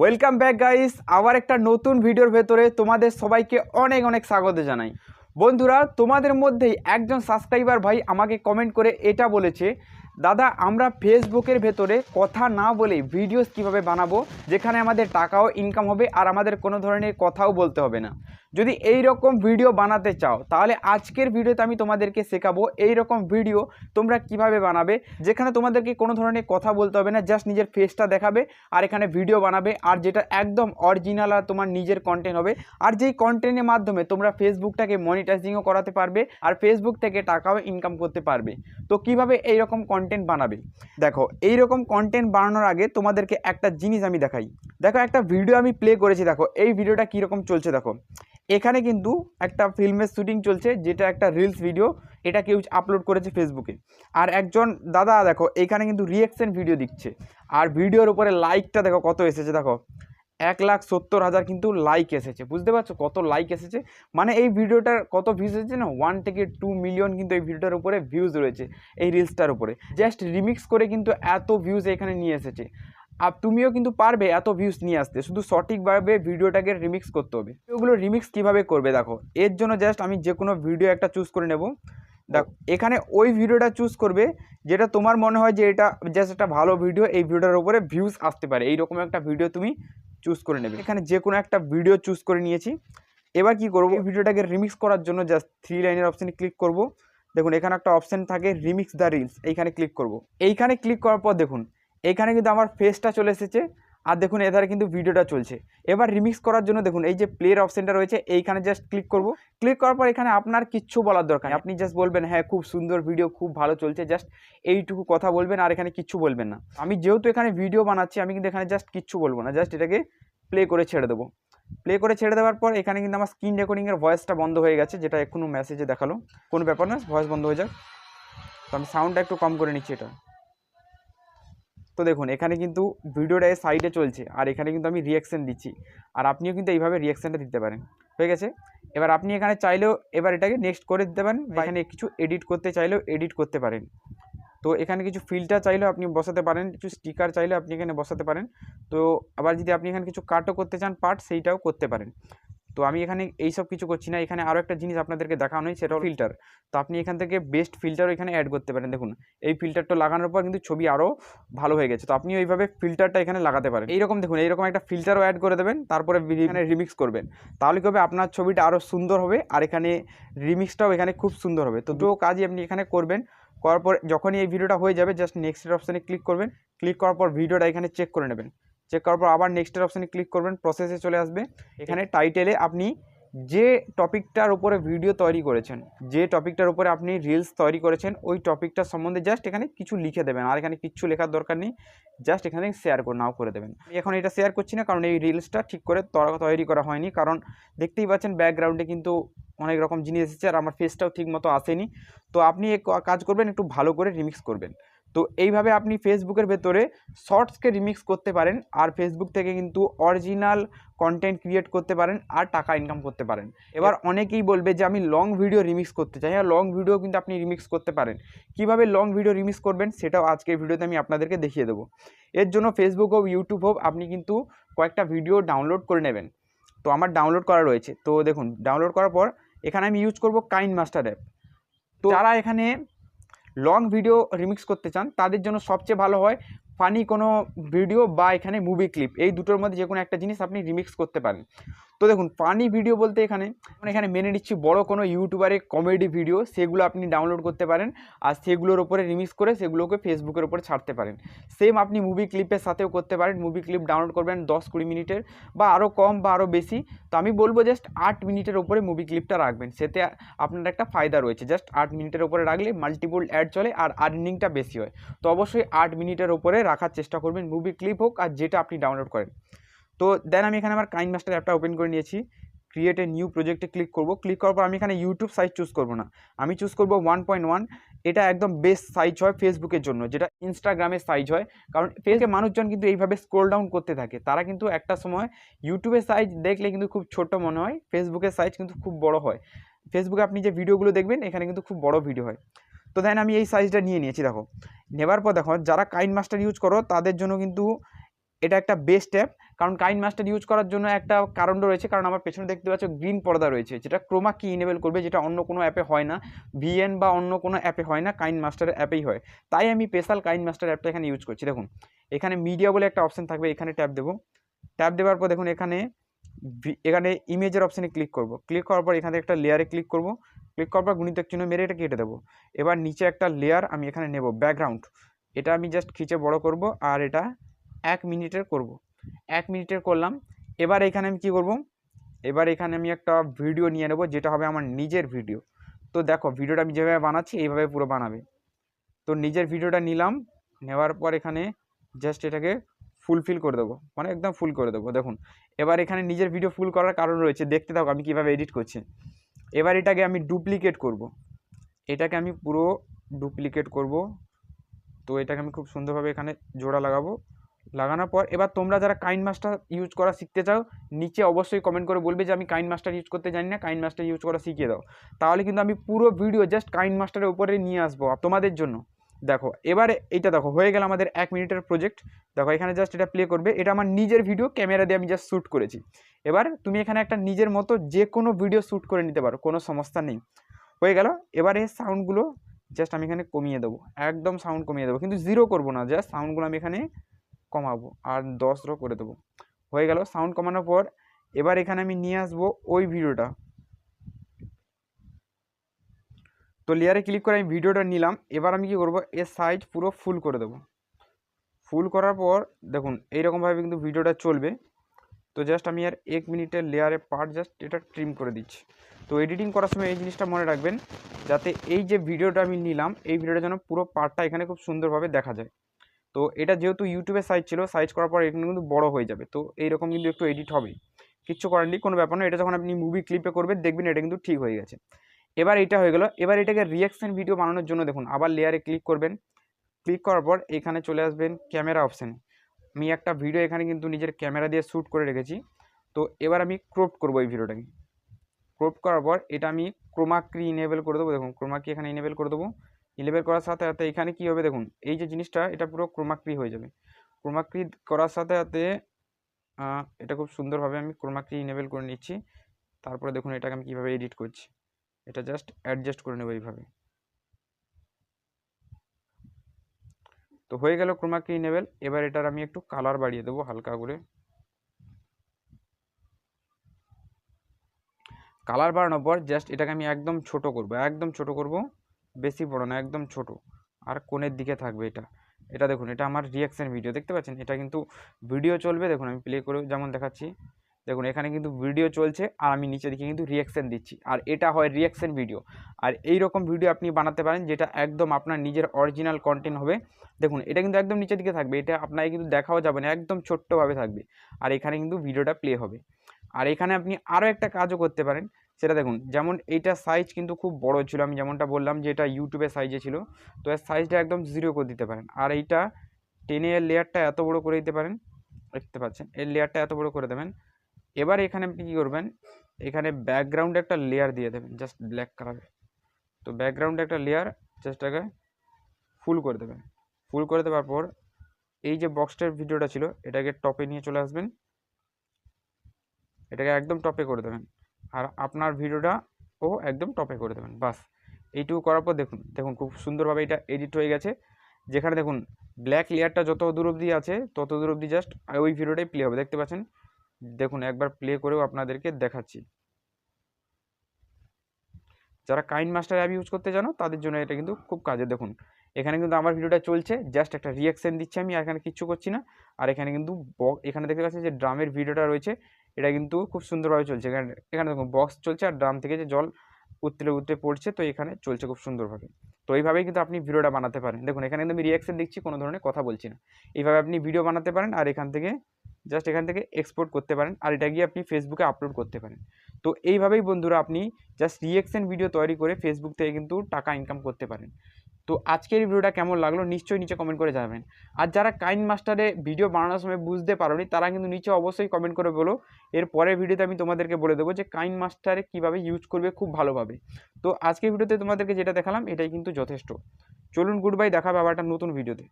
Welcome back guys আবার একটা নতুন ভিডিওর ভেতরে তোমাদের সবাইকে অনেক অনেক স্বাগত জানাই। বন্ধুরা, তোমাদের মধ্যেই একজন সাবস্ক্রাইবার ভাই আমাকে কমেন্ট করে এটা বলেছে, দাদা, আমরা ফেসবুকের ভেতরে কথা না বলে ভিডিওস কীভাবে বানাবো? যেখানে আমাদের টাকাও ইনকাম হবে আর আমাদের কোনো ধরনের কথাও বলতে হবে না। যদি এই রকম ভিডিও বানাতে চাও, তাহলে আজকের ভিডিওতে আমি তোমাদেরকে শেখাবো এই রকম ভিডিও তোমরা কীভাবে বানাবে, যেখানে তোমাদেরকে কোনো ধরনের কথা বলতে হবে না জাস্ট নিজের ফেসটা দেখাবে আর এখানে ভিডিও বানাবে আর যেটা একদম অরিজিনাল আর তোমার নিজের কন্টেন্ট হবে আর যেই কন্টেন্টের মাধ্যমে তোমরা ফেসবুকটাকে মনিটাইজিংও করাতে পারবে আর ফেসবুক থেকে টাকাও ইনকাম করতে পারবে। তো কীভাবে এই রকম কন্টেন্ট বানাবে? দেখো এই রকম কন্টেন্ট বানানোর আগে তোমাদেরকে একটা জিনিস আমি দেখাই। দেখো, একটা ভিডিও আমি প্লে করেছি, দেখো, এই ভিডিওটা কীরকম চলছে, দেখো। এখানে কিন্তু একটা ফিল্মের শ্যুটিং চলছে, যেটা একটা রিলস ভিডিও এটা কেউ আপলোড করেছে ফেসবুকে আর একজন দাদা, দেখো, এখানে কিন্তু রিয়েকশন ভিডিও দিচ্ছে। আর ভিডিওর উপরে লাইকটা দেখো, কত এসেছে, দেখো। এক লাখ সত্তর হাজার কিন্তু লাইক এসেছে, বুঝতে পারছ? কত লাইক এসেছে? মানে এই ভিডিওটার কত ভিউজ এসেছে না? ওয়ান থেকে টু মিলিয়ন কিন্তু এই ভিডিওটার উপরে ভিউজ রয়েছে, এই রিলসটার উপরে। জাস্ট রিমিক্স করে কিন্তু এত ভিউজ এখানে নিয়ে এসেছে। আর তুমিও কিন্তু পারবে এত ভিউজ নিয়ে আসতে। শুধু সঠিকভাবে ভিডিওটাকে রিমিক্স করতে হবে। ওগুলো রিমিক্স কীভাবে করবে দেখো। এর জন্য জাস্ট আমি যে কোনো ভিডিও একটা চুজ করে নেব। দেখো, এখানে ওই ভিডিওটা চুজ করবে, যেটা তোমার মনে হয় যে এটা জাস্ট একটা ভালো ভিডিও এই ভিডিওটার উপরে ভিউজ আসতে পারে। এইরকম একটা ভিডিও তুমি চুজ করে নেবে। এখানে যে কোনো একটা ভিডিও চুজ করে নিয়েছি। এবার কি করব? ভিডিওটাকে রিমিক্স করার জন্য জাস্ট থ্রি লাইনের অপশানে ক্লিক করব। দেখুন, এখানে একটা অপশান থাকে রিমিক্স দ্য রিলস এইখানে ক্লিক করব। এইখানে ক্লিক করার পর দেখুন এইখানে কিন্তু আমার ফেসটা চলে এসেছে। আর দেখুন, এধারে কিন্তু ভিডিওটা চলছে। এবার রিমিক্স করার জন্য দেখুন, এই যে প্লের অপশানটা রয়েছে, এইখানে জাস্ট ক্লিক করব। ক্লিক করার পর এখানে আপনার কিচ্ছু বলার দরকার। আপনি জাস্ট বলবেন হ্যাঁ খুব সুন্দর ভিডিও খুব ভালো চলছে। জাস্ট এইটুকু কথা বলবেন, আর এখানে কিচ্ছু বলবেন না। আমি যেহেতু এখানে ভিডিও বানাচ্ছি, আমি কিন্তু এখানে জাস্ট কিচ্ছু বলব না। জাস্ট এটাকে প্লে করে ছেড়ে দেবো। প্লে করে ছেড়ে দেওয়ার পর এখানে কিন্তু আমার স্ক্রিন রেকর্ডিংয়ের ভয়েসটা বন্ধ হয়ে গেছে, যেটা এখনও মেসেজে দেখাল। কোনো ব্যাপার না ভয়েস বন্ধ হয়ে যাক। তো আমি সাউন্ডটা একটু কম করে নিচ্ছি এটা। তো দেখুন এখানে কিন্তু ভিডিওটা সাইডে চলছে আর এখানে কিন্তু আমি রিয়াকশান দিচ্ছি। আর আপনিও কিন্তু এইভাবে রিয়াকশানটা দিতে পারেন। হয়ে গেছে? এবার আপনি এখানে চাইলেও এবার এটাকে নেক্সট করে দিতে পারেন। বা এখানে কিছু এডিট করতে চাইলেও এডিট করতে পারেন। তো এখানে কিছু ফিল্টার চাইলেও আপনি বসাতে পারেন কিছু স্টিকার চাইলেও আপনি এখানে বসাতে পারেন। তো আবার যদি আপনি এখানে কিছু কাটও করতে চান পার্ট সেইটাও করতে পারেন। তো আমি এখানে এই সব কিছু করছি না। এখানে আরও একটা জিনিস আপনাদেরকে দেখানো হয় সেটা ফিল্টার তো আপনি এখান থেকে বেস্ট ফিল্টারও এখানে অ্যাড করতে পারেন। দেখুন, এই ফিল্টারটা লাগানোর পর কিন্তু ছবি আরও ভালো হয়ে গেছে। তো আপনি ওইভাবে ফিল্টারটা এখানে লাগাতে পারেন। এইরকম দেখুন, এইরকম একটা ফিল্টারও অ্যাড করে দেবেন, তারপরে এখানে রিমিক্স করবেন। তাহলে কি হবে? আপনার ছবিটা আরও সুন্দর হবে আর এখানে রিমিক্সটাও এখানে খুব সুন্দর হবে। তো দুটো কাজই আপনি এখানে করবেন। করার পর যখনই এই ভিডিওটা হয়ে যাবে জাস্ট নেক্সটের অপশানে ক্লিক করবেন। ক্লিক করার পর ভিডিওটা এখানে চেক করে নেবেন। চেক করার পর আবার নেক্সটের অপশানে ক্লিক করবেন প্রসেসে চলে আসবে। এখানে টাইটেলে আপনি যে টপিকটার উপরে ভিডিও তৈরি করেছেন, যে টপিকটার উপরে আপনি রিলস তৈরি করেছেন, ওই টপিকটার সম্বন্ধে জাস্ট এখানে কিছু লিখে দেবেন। আর এখানে কিচ্ছু লেখার দরকার নেই জাস্ট এখানে শেয়ার করে, নাও করে দেবেন। এখন এটা শেয়ার করছি না, কারণ এই রিলসটা ঠিক করে তৈরি করা হয়নি। কারণ দেখতেই পাচ্ছেন ব্যাকগ্রাউন্ডে কিন্তু অনেক রকম জিনিস এসেছে, আর আমার ফেসটাও ঠিক মতো আসেনি। তো আপনি কাজ করবেন, একটু ভালো করে রিমিক্স করবেন। তো এইভাবে আপনি ফেসবুকের ভেতরে শর্টসকে রিমিক্স করতে পারেন আর ফেসবুক থেকে কিন্তু অরিজিনাল কন্টেন্ট ক্রিয়েট করতে পারেন আর টাকা ইনকাম করতে পারেন। এবার অনেকেই বলবে যে আমি লং ভিডিও রিমিক্স করতে চাই। হ্যাঁ লং ভিডিও কিন্তু আপনি রিমিক্স করতে পারেন। কীভাবে লং ভিডিও রিমিক্স করবেন সেটাও আজকের ভিডিওতে আমি আপনাদেরকে দেখিয়ে দেবো। এর জন্য ফেসবুক হোক ইউটিউব হোক আপনি কিন্তু কয়েকটা ভিডিও ডাউনলোড করে নেবেন। তো আমার ডাউনলোড করা রয়েছে। তো দেখুন ডাউনলোড করার পর এখানে আমি ইউজ করব কাইন মাস্টার অ্যাপ তো যারা এখানে লং ভিডিও রিমিক্স করতে চান, তাদের জন্য সবচেয়ে ভালো হয় ফানি কোনো ভিডিও বা এখানে মুভি ক্লিপ এই দুটোর মধ্যে যে কোনো একটা জিনিস আপনি রিমিক্স করতে পারেন। তো দেখুন ফানি ভিডিও বলতে এখানে, আমরা এখানে মেনে নিচ্ছি বড় কোনো ইউটিউবারের কমেডি ভিডিও সেগুলো আপনি ডাউনলোড করতে পারেন আর সেগুলোর ওপরে রিমিক্স করে সেগুলোকে ফেসবুকের ওপরে ছাড়তে পারেন। সেম আপনি মুভি ক্লিপের সাথেও করতে পারেন মুভি ক্লিপ ডাউনলোড করবেন দশ কুড়ি মিনিটের বা আরও কম বা আরও বেশি। তো আমি বলব জাস্ট আট মিনিটের ওপরে মুভি ক্লিপটা রাখবেন, সেতে আপনার একটা ফায়দা রয়েছে। জাস্ট আট মিনিটের ওপরে রাখলে মাল্টিপল অ্যাড চলে আর আর্নিংটা বেশি হয়। তো অবশ্যই আট মিনিটের ওপরে রাখার চেষ্টা করবেন মুভি ক্লিপ হোক আর যেটা আপনি ডাউনলোড করেন। তো দেন আমি এখানে আমার কাইন মাস্টার অ্যাপটা ওপেন করে নিয়েছি। ক্রিয়েট এ নিউ প্রজেক্টে ক্লিক করব। ক্লিক করার পর আমি এখানে ইউটিউব সাইজ চুজ করব না। আমি চুজ করব ওয়ান পয়েন্ট ওয়ান এটা একদম বেস্ট সাইজ হয় ফেসবুকের জন্য, যেটা ইনস্টাগ্রামের সাইজ হয়। কারণ ফেসবুকে মানুষজন কিন্তু এইভাবে স্ক্রোল ডাউন করতে থাকে। তারা কিন্তু একটা সময় ইউটিউবের সাইজ দেখলে কিন্তু খুব ছোট মনে হয়। ফেসবুকের সাইজ কিন্তু খুব বড় হয়। ফেসবুকে আপনি যে ভিডিওগুলো দেখবেন, এখানে কিন্তু খুব বড় ভিডিও হয়। তো দেন আমি এই সাইজটা নিয়ে নিয়েছি, দেখো। নেবার পর দেখো, যারা কাইন মাস্টার ইউজ করো, তাদের জন্য কিন্তু এটা একটা বেস্ট অ্যাপ কারণ কাইন মাস্টার ইউজ করার জন্য একটা কারণ রয়েছে, কারণ আমার পেছনে দেখতে পাচ্ছ গ্রিন পর্দা রয়েছে, যেটা ক্রোমা কি ইনেবল করবে যেটা অন্য কোনো অ্যাপে হয় না, ভিএন বা অন্য কোনো অ্যাপে হয় না, কাইন মাস্টারের অ্যাপেই হয়। তাই আমি স্পেশাল কাইন মাস্টার অ্যাপটা এখানে ইউজ করছি। দেখুন, এখানে মিডিয়া বলে একটা অপশান থাকবে, এখানে ট্যাপ দেবো। ট্যাপ দেওয়ার পর দেখুন, এখানে এখানে ইমেজের অপশানে ক্লিক করব। ক্লিক করার পর এখানে একটা লেয়ারে ক্লিক করব। ক্লিক করার পর গুণিতক চিহ্ন মেরে এটা কেটে দেবো। এবার নিচে একটা লেয়ার আমি এখানে নেব ব্যাকগ্রাউন্ড এটা আমি জাস্ট খিচে বড় করব আর এটা এক মিনিটের করব। এক মিনিটের করলাম। এবার এখানে আমি কি করব? এবার এখানে আমি একটা ভিডিও নিয়ে নেব, যেটা হবে আমার নিজের ভিডিও তো দেখো ভিডিওটা আমি যেভাবে বানাচ্ছি, এইভাবে পুরো বানাবে। তো নিজের ভিডিওটা নিলাম, নেওয়ার পর এখানে জাস্ট এটাকে ফুলফিল করে দেবো। মানে একদম ফুল করে দেবো, দেখুন। এবার এখানে নিজের ভিডিও ফুল করার কারণ রয়েছে, দেখতে থাকো আমি কীভাবে এডিট করছি। এবার এটাকে আমি ডুপ্লিকেট করব। এটাকে আমি পুরো ডুপ্লিকেট করব। তো এটাকে আমি খুব সুন্দরভাবে এখানে জোড়া লাগাবো। লাগানোর পর, এবার তোমরা যারা কাইন মাস্টার ইউজ করা শিখতে চাও, নিচে অবশ্যই কমেন্ট করে বলবে যে, আমি কাইন মাস্টার ইউজ করতে জানি না, কাইন মাস্টার ইউজ করা শিখিয়ে দাও। তাহলে কিন্তু আমি পুরো ভিডিও জাস্ট কাইন মাস্টারের উপরে নিয়ে আসব তোমাদের জন্য। দেখো, এবারে এইটা দেখো, হয়ে গেল আমাদের এক মিনিটের প্রজেক্ট দেখো, এখানে জাস্ট এটা প্লে করবে। এটা আমার নিজের ভিডিও ক্যামেরা দিয়ে আমি জাস্ট শ্যুট করেছি। এবার তুমি এখানে একটা নিজের মতো যে কোনো ভিডিও শ্যুট করে নিতে পারো, কোনো সমস্যা নেই। হয়ে গেল, এবারে সাউন্ডগুলো জাস্ট আমি এখানে কমিয়ে দেবো। একদম সাউন্ড কমিয়ে দেবো। কিন্তু জিরো করব না জাস্ট সাউন্ডগুলো আমি এখানে কমাবো আর দশ রো করে দেবো। হয়ে গেল সাউন্ড কমানোর পর এবার এখানে আমি নিয়ে আসব ওই ভিডিওটা তো লেয়ারে ক্লিক করে আমি ভিডিওটা নিলাম, এবার আমি কি করব? এর সাইজ পুরো ফুল করে দেবো। ফুল করার পর দেখুন, এইরকমভাবে কিন্তু ভিডিওটা চলবে। তো জাস্ট আমি আর এক মিনিটের লেয়ারে পার্ট জাস্ট এটা ট্রিম করে দিচ্ছি। তো এডিটিং করার সময় এই জিনিসটা মনে রাখবেন, যাতে এই যে ভিডিওটা আমি নিলাম, এই ভিডিওটা যেন পুরো পার্টটা এখানে খুব সুন্দরভাবে দেখা যায়। তো এটা যেহেতু ইউটিউবের সাইজ ছিল সাইজ করার পর এটা কিন্তু বড় হয়ে যাবে। তো এইরকম কিন্তু একটু এডিট হবে কিচ্ছু করার কোনো ব্যাপার না এটা যখন আপনি মুভি ক্লিপে করবেন, দেখবেন এটা কিন্তু ঠিক হয়ে গেছে। এবার এটা হয়ে গেল, এবার এটাকে রিয়াকশন ভিডিও বানানোর জন্য দেখুন, আবার লেয়ারে ক্লিক করবেন। ক্লিক করার পর এখানে চলে আসবেন ক্যামেরা অপশানে আমি একটা ভিডিও এখানে কিন্তু নিজের ক্যামেরা দিয়ে শ্যুট করে রেখেছি। তো এবার আমি ক্রপ করব এই ভিডিওটাকে ক্রপ করার পর এটা আমি ক্রোমাক্রি ইনেবল করে দেবো। দেখুন ক্রোমাকি এখানে ইনেবল করে দেবো। ইনেবল করার সাথে সাথে এখানে কী হবে দেখুন, এই যে জিনিসটা, এটা পুরো ক্রোমাক্রি হয়ে যাবে। ক্রোমাক্রি করার সাথে সাথে এটা খুব সুন্দরভাবে আমি ক্রোমাক্রি ইনেবল করে নিচ্ছি। তারপরে দেখুন এটাকে আমি কীভাবে এডিট করছি। এটা জাস্ট অ্যাডজাস্ট করে নেব এইভাবে। তো হয়ে গেল ক্রোমাকি নেবেল এবার এটার আমি একটু কালার বাড়িয়ে দেবো হালকা করে। কালার বাড়ানোর পর জাস্ট এটাকে আমি একদম ছোট করব, একদম ছোট করব। বেশি বড় না, একদম ছোট। আর কোণের দিকে থাকবে এটা। এটা দেখুন, এটা আমার রিয়াকশন ভিডিও দেখতে পাচ্ছেন? এটা কিন্তু ভিডিও চলবে, দেখুন আমি প্লে করে যেমন দেখাচ্ছি। দেখুন, এখানে কিন্তু ভিডিও চলছে আর আমি নিচে দিকে কিন্তু রিয়াকশন দিচ্ছি। আর এটা হয় রিয়াকশান ভিডিও আর এই রকম ভিডিও আপনি বানাতে পারেন যেটা একদম আপনার নিজের অরিজিনাল কন্টেন্ট হবে। দেখুন, এটা কিন্তু একদম নিচের দিকে থাকবে। এটা আপনাকে কিন্তু দেখাও যাবে না, একদম ছোট্টভাবে থাকবে। আর এখানে কিন্তু ভিডিওটা প্লে হবে। আর এখানে আপনি আরও একটা কাজও করতে পারেন। সেটা দেখুন, যেমন এইটার সাইজ কিন্তু খুব বড় ছিল। আমি যেমনটা বললাম যে এটা ইউটিউবের সাইজে ছিল। তো এর সাইজটা একদম জিরো করে দিতে পারেন। আর এইটা টেনে এর লেয়ারটা এত বড় করে দিতে পারেন। দেখতে পাচ্ছেন? এর লেয়ারটা এত বড় করে দেবেন। এবার এখানে আপনি কী করবেন? এখানে ব্যাকগ্রাউন্ডে একটা লেয়ার দিয়ে দেবেন জাস্ট ব্ল্যাক কালারের তো ব্যাকগ্রাউন্ডে একটা লেয়ার জাস্ট আগে ফুল করে দেবেন। ফুল করে দেওয়ার পর এই যে বক্সটার ভিডিওটা ছিল, এটাকে টপে নিয়ে চলে আসবেন। এটাকে একদম টপে করে দেবেন। আর আপনার ভিডিওটা ও একদম টপে করে দেবেন, বাস। এইটুকু করার পর দেখুন দেখুন খুব সুন্দরভাবে এটা এডিট হয়ে গেছে। যেখানে দেখুন ব্ল্যাক লেয়ারটা যত দূর অবধি আছে, তত দূর অবধি জাস্ট ওই ভিডিওটাই প্লে হবে, দেখতে পাচ্ছেন? দেখুন, একবার প্লে করেও আপনাদেরকে দেখাচ্ছি। যারা কাইন মাস্টার অ্যাপ ইউজ করতে জানো, তাদের জন্য এটা কিন্তু খুব কাজে দেখুন, এখানে কিন্তু আমার ভিডিওটা চলছে জাস্ট একটা রিয়াকশন দিচ্ছি আমি এখানে কিচ্ছু করছি না। আর এখানে কিন্তু এখানে দেখতে পাচ্ছেন যে ড্রামের ভিডিওটা রয়েছে এটা কিন্তু খুব সুন্দরভাবে চলছে। এখানে এখানে দেখুন বক্স চলছে আর ড্রাম থেকে যে জল উতলে উতলে পড়ছে, তো এখানে চলছে খুব সুন্দরভাবে। তো এইভাবেই কিন্তু আপনি ভিডিওটা বানাতে পারেন। দেখুন, এখানে কিন্তু আমি রিয়াকশন দিচ্ছি কোনো ধরনের কথা বলছি না। এইভাবে আপনি ভিডিও বানাতে পারেন আর এখান থেকে জাস্ট এখান থেকে এক্সপোর্ট করতে পারেন আর এটা গিয়ে আপনি ফেসবুকে আপলোড করতে পারেন। তো এইভাবেই বন্ধুরা আপনি জাস্ট রিয়েকশন ভিডিও তৈরি করে ফেসবুক থেকে কিন্তু টাকা ইনকাম করতে পারেন। তো আজকের ভিডিওটা কেমন লাগল নিশ্চয়ই নিচে কমেন্ট করে যাবেন আর যারা কাইন মাস্টারে ভিডিও বানানোর সময় বুঝতে পারোনি, তারা কিন্তু নিচে অবশ্যই কমেন্ট করে বলো। এর পরের ভিডিওতে আমি তোমাদেরকে বলে দেবো যে কাইন মাস্টারে কীভাবে ইউজ করবে খুব ভালোভাবে। তো আজকের ভিডিওতে তোমাদেরকে যেটা দেখালাম, এটাই কিন্তু যথেষ্ট। চলুন গুড বাই দেখাবে আবার একটা নতুন ভিডিওতে